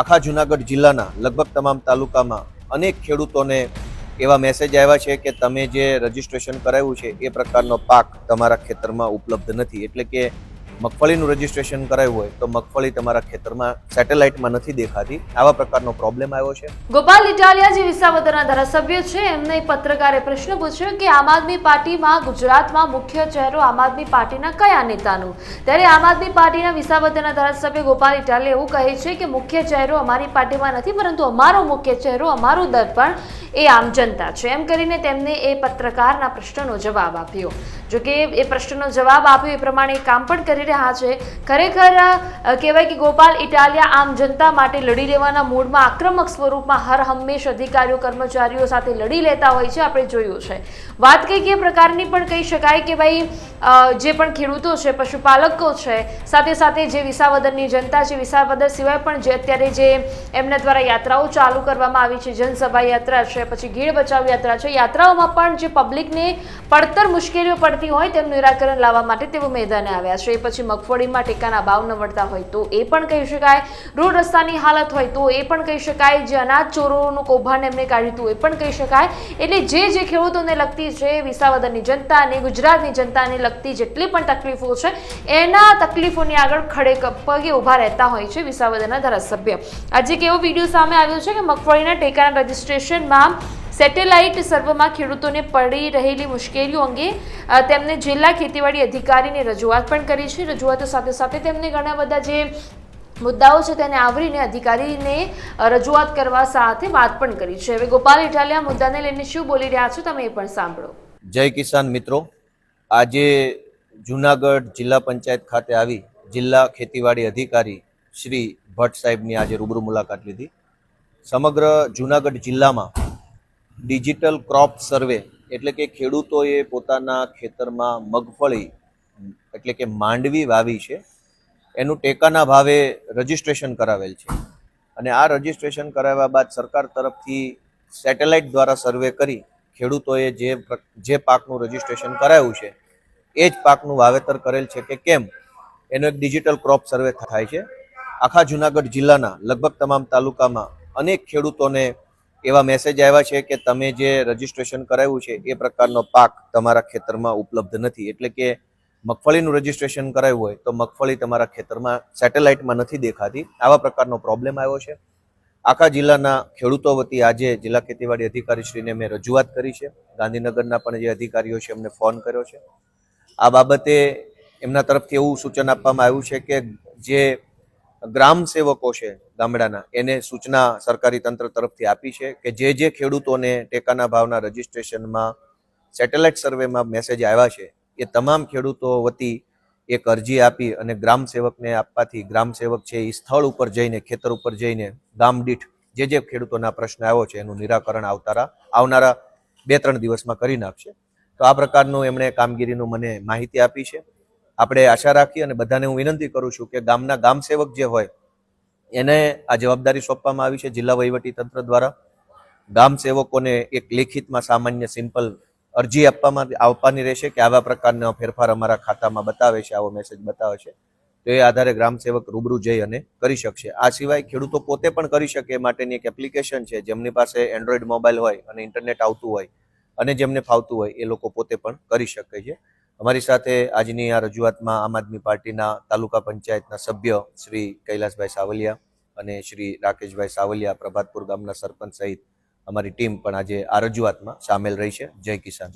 આખા જુનાગઢ જિલ્લાના લગભગ તમામ તાલુકામાં અનેક ખેડૂતોને એવા મેસેજ આવ્યા છે કે તમે જે રજીસ્ટ્રેશન કરાવ્યું છે, એ પ્રકારનો પાક તમારા ખેતરમાં ઉપલબ્ધ નથી. એટલે કે મગફળીનું રજીસ્ટ્રેશન કરાયું હોય તો મગફળી તમારા ખેતરમાં સેટેલાઇટમાં નથી દેખાતી. આવા પ્રકારનો પ્રોબ્લેમ આવ્યો છે? ગોપાલ ઇટાલિયા જે વિસાવદરના ધારાસભ્ય છે, એમને પત્રકારે પ્રશ્ન પૂછ્યો કે આમ આદમી પાર્ટીમાં ગુજરાતમાં મુખ્ય ચહેરો આમ આદમી પાર્ટીના કયા નેતાનું? ત્યારે આમ આદમી પાર્ટીના વિસાવદરના ધારાસભ્ય ગોપાલ ઇટાલિયા એવું કહે છે કે મુખ્ય ચહેરો અમારી પાર્ટીમાં નથી, પરંતુ અમારો મુખ્ય ચહેરો, અમારું દર્પણ એ આમ જનતા છે. એમ કરીને તેમને એ પત્રકારના પ્રશ્નનો જવાબ આપ્યો. જો કે એ પ્રશ્નનો જવાબ આપ્યો, એ પ્રમાણે કામ પણ કરી રહ્યા છે. ખરેખર કહેવાય કે ગોપાલ ઇટાલિયા આમ જનતા માટે લડી લેવાના મૂડમાં આક્રમક સ્વરૂપમાં હર હંમેશ અધિકારીઓ, કર્મચારીઓ સાથે લડી લેતા હોય છે, આપણે જોયું છે. વાત કંઈક એ પ્રકારની પણ કહી શકાય કે ભાઈ જે પણ ખેડૂતો છે, પશુપાલકો છે, સાથે સાથે જે વિસાવદરની જનતા છે, વિસાવદર સિવાય પણ જે અત્યારે જે એમના દ્વારા યાત્રાઓ ચાલુ કરવામાં આવી છે, જનસભા યાત્રા છે, પછી ગીડ બચાવ યાત્રા છે, યાત્રાઓમાં પણ જે પબ્લિકને પડતર મુશ્કેલીઓ પડતી હોય તેનું નિરાકરણ લાવવા માટે તેઓ મેદાને આવ્યા છે. પછી મગફળીમાં ટેકાના ભાવ ન મળતા હોય તો એ પણ કહી શકાય. રોડ રસ્તાની હાલત હોય તો એ પણ કહી શકાય. જે અનાજ ચોરોનું કૌભાંડ એમને કાઢ્યું હતું એ પણ કહી શકાય. એટલે જે જે ખેડૂતોને લગતી છે, વિસાવદરની જનતાને ગુજરાતની જનતાને લગતી જેટલી પણ તકલીફો છે, એના તકલીફોની આગળ ખડે પગે ઊભા રહેતા હોય છે વિસાવદરના ધારાસભ્ય. આજે એક એવો વીડિયો સામે આવ્યો છે કે મગફળીના ટેકાના રજીસ્ટ્રેશનમાં સેટેલાઇટ સર્વમાં ખેડૂતોને પડી રહેલી મુશ્કેલીઓ અંગે તેમને જિલ્લા ખેતીવાડી અધિકારીને રજૂઆત પણ કરી છે. રજૂઆતો સાથે સાથે તેમને ઘણા બધા જે મુદ્દાઓ છે તેને આવરીને અધિકારીને રજૂઆત કરવા સાથે વાત પણ કરી છે. હવે ગોપાલ ઇટાલિયા મુદ્દાને લઈને શું બોલી રહ્યા છો તમે એ પણ સાંભળો. જય કિસાન મિત્રો. આજે જુનાગઢ જિલ્લા પંચાયત ખાતે આવી જિલ્લા ખેતીવાડી અધિકારી શ્રી ભટ્ટ સાહેબની આજે રૂબરૂ મુલાકાત લીધી. સમગ્ર જુનાગઢ જિલ્લામાં ડિજિટલ ક્રોપ સર્વે એટલે કે ખેડૂતોએ પોતાના ખેતરમાં મગફળી, એટલે કે માંડવી વાવી છે, એનું ટેકાના ભાવે રજિસ્ટ્રેશન કરાવેલ છે. અને આ રજિસ્ટ્રેશન કરાવ્યા બાદ સરકાર તરફથી સેટેલાઇટ દ્વારા સર્વે કરી ખેડૂતોએ જે જે પાકનું રજિસ્ટ્રેશન કરાયું છે, એ જ પાકનું વાવેતર કરેલ છે કે કેમ, એનો એક ડિજિટલ ક્રોપ સર્વે થાય છે. આખા જુનાગઢ જિલ્લાના લગભગ તમામ તાલુકામાં અનેક ખેડૂતોને એવા મેસેજ આવ્યા છે કે તમે જે રજીસ્ટ્રેશન કરાવ્યું છે, એ પ્રકારનો પાક તમારા ખેતરમાં ઉપલબ્ધ નથી. એટલે કે મગફળીનું રજીસ્ટ્રેશન કરાવ્યું હોય, તો મગફળી તમારા ખેતરમાં સેટેલાઇટમાં નથી દેખાતી. આવા પ્રકારનો પ્રોબ્લેમ આવ્યો છે. આખા જિલ્લાના ખેડૂતો વતી આજે જિલ્લા ખેતીવાડી અધિકારીશ્રીને મેં રજૂઆત કરી છે. ગાંધીનગરના પણ જે અધિકારીઓ છે, એમને ફોન કર્યો છે. આ બાબતે એમના તરફથી એવું સૂચન આપવામાં આવ્યું છે કે જે ગ્રામ સેવકો છે ગામડાના, એને સૂચના સરકારી તંત્ર તરફથી આપી છે કે જે જે ખેડૂતોને ટેકાના ભાવના રજીસ્ટ્રેશનમાં, સેટેલાઇટ સર્વેમાં મેસેજ આવ્યા છે, એ તમામ ખેડૂતો વતી એક અરજી આપી અને ગ્રામ સેવકને આપવાથી ગ્રામ સેવક છે એ સ્થળ ઉપર જઈને, ખેતર ઉપર જઈને ગામ દીઠ જે જે ખેડૂતોના પ્રશ્ન આવ્યો છે એનું નિરાકરણ આવતારા, આવનારા બે ત્રણ દિવસમાં કરી નાખશે. તો આ પ્રકારનું એમણે કામગીરીનું મને માહિતી આપી છે. આપણે આશા રાખી અને બધાને હું વિનંતી કરું છું કે ગામના ગામસેવક જે હોય, એને આ જવાબદારી સોંપવામાં આવી છે જિલ્લા વહીવટી તંત્ર દ્વારા. ગામસેવકોને એક લેખિતમાં સામાન્ય, સિમ્પલ અરજી આપવામાં આવવાની રહેશે કે આવા પ્રકારનો ફેરફાર અમારા ખાતામાં બતાવે છે, આવો મેસેજ બતાવે છે. તો એ આધારે ગ્રામ સેવક રૂબરૂ જઈ અને કરી શકશે. આ સિવાય ખેડૂતો પોતે પણ કરી શકે માટેની એક એપ્લિકેશન છે, જેમની પાસે એન્ડ્રોઈડ મોબાઈલ હોય અને ઇન્ટરનેટ આવતું હોય અને જેમને ફાવતું હોય એ લોકો પોતે પણ કરી શકે છે. અમારી સાથે આજની આ રજૂઆતમાં આમ આદમી પાર્ટીના તાલુકા પંચાયતના સભ્ય શ્રી કૈલાસભાઈ સાવલિયા અને શ્રી રાકેશભાઈ સાવલિયા પ્રભાતપુર ગામના સરપંચ સહિત અમારી ટીમ પણ આજે આ રજૂઆતમાં સામેલ રહી છે. જય કિસાન.